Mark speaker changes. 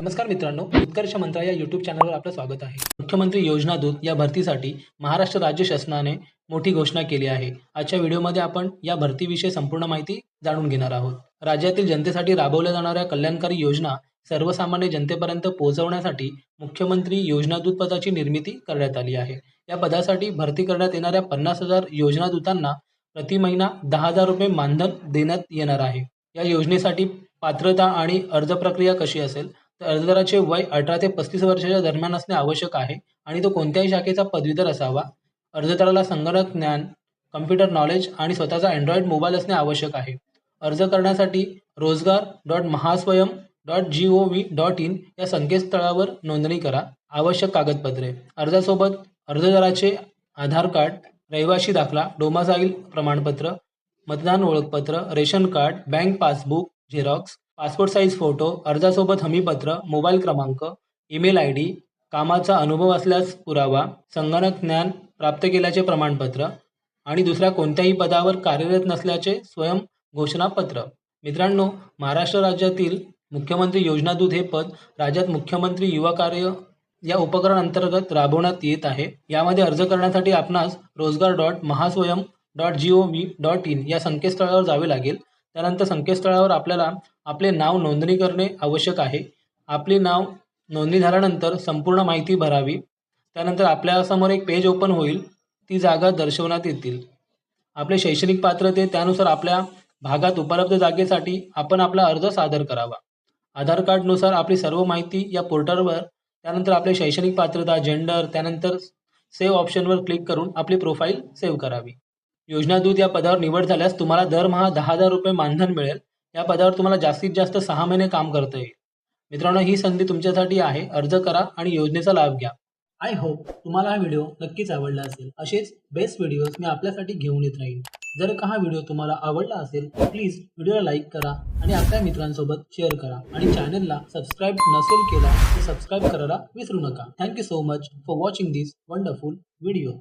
Speaker 1: नमस्कार मित्रांनो उत्कर्ष मंत्रा या यूट्यूब चॅनलवर आपलं स्वागत आहे. मुख्यमंत्री योजना दूत या भरतीसाठी महाराष्ट्र राज्य शासनाने मोठी घोषणा केली आहे. आजच्या व्हिडिओमध्ये आपण या भरतीविषयी संपूर्ण माहिती जाणून घेणार आहोत. राज्यातील जनतेसाठी राबवल्या जाणाऱ्या कल्याणकारी योजना सर्वसामान्य जनतेपर्यंत पोहोचवण्यासाठी मुख्यमंत्री योजनादूत पदाची निर्मिती करण्यात आली आहे. या पदासाठी भरती करण्यात येणाऱ्या पन्नास हजार योजनादूतांना प्रति महिना दहा हजार रुपये मानधन देण्यात येणार आहे. या योजनेसाठी पात्रता आणि अर्ज प्रक्रिया कशी असेल? तर अर्जदाराचे वय अठरा ते पस्तीस वर्षाच्या दरम्यान असणे आवश्यक आहे आणि तो कोणत्याही शाखेचा पदवीधर असावा. अर्जदाराला संगणक ज्ञान कम्प्युटर नॉलेज आणि स्वतःचा अँड्रॉइड मोबाईल असणे आवश्यक आहे. अर्ज करण्यासाठी रोजगार dot Mahaswayam dot G O V dot in या संकेतस्थळावर नोंदणी करा. आवश्यक कागदपत्रे. अर्जासोबत अर्जदाराचे आधार कार्ड रहिवाशी दाखला डोमासाईल प्रमाणपत्र मतदान ओळखपत्र ration card bank passbook xerox passport size photo अर्जासोबत हमीपत्र मोबाईल क्रमांक ईमेल आय डी कामाचा अनुभव असल्यास पुरावा संगणक ज्ञान प्राप्त केल्याचे प्रमाणपत्र आणि दुसऱ्या कोणत्याही पदावर कार्यरत नसल्याचे स्वयं घोषणापत्र. मित्रांनो महाराष्ट्र राज्यातील मुख्यमंत्री योजना दूत हे पद राज्यात मुख्यमंत्री युवा कार्य या उपकरण अंतर्गत राबवण्यात येत आहे. यामध्ये अर्ज करण्यासाठी आपणास रोजगार dot Mahaswayam dot G O V dot in या संकेतस्थळावर जावे लागेल. त्यानंतर संकेतस्थळावर आपल्याला आपले नाव नोंदणी करणे आवश्यक आहे. आपले नाव नोंदणी झाल्यानंतर संपूर्ण माहिती भरावी. त्यानंतर आपल्यासमोर एक पेज ओपन होईल. ती जागा दर्शवण्यात येतील. आपले शैक्षणिक पात्रते त्यानुसार आपल्या भागात उपलब्ध जागेसाठी आपण आपला अर्ज सादर करावा. आधार कार्डनुसार आपली सर्व माहिती या पोर्टलवर त्यानंतर आपले शैक्षणिक पात्रता जेंडर त्यानंतर सेव्ह ऑप्शनवर क्लिक करून आपली प्रोफाईल सेव्ह करावी. योजना दूत या पदावर निवड झाल्यास तुम्हाला दरमहा दहा हजार रुपये मानधन मिळेल. या पदावर तुम्हाला जास्तीत जास्त सहा महिने काम करता येईल. मित्रांनो ही संधी तुमच्यासाठी आहे. अर्ज करा आणि योजनेचा लाभ घ्या. आय होप तुम्हाला हा व्हिडिओ नक्कीच आवडला असेल. असेच बेस्ट व्हिडिओज मी आपल्यासाठी घेऊन येत राहीन. जर का हा व्हिडिओ तुम्हाला आवडला असेल तर प्लीज व्हिडिओला लाईक करा आणि आपल्या मित्रांसोबत शेअर करा आणि चॅनलला सबस्क्राईब नसेल केला तर सबस्क्राईब करायला विसरू नका. Thank you so much for watching this wonderful video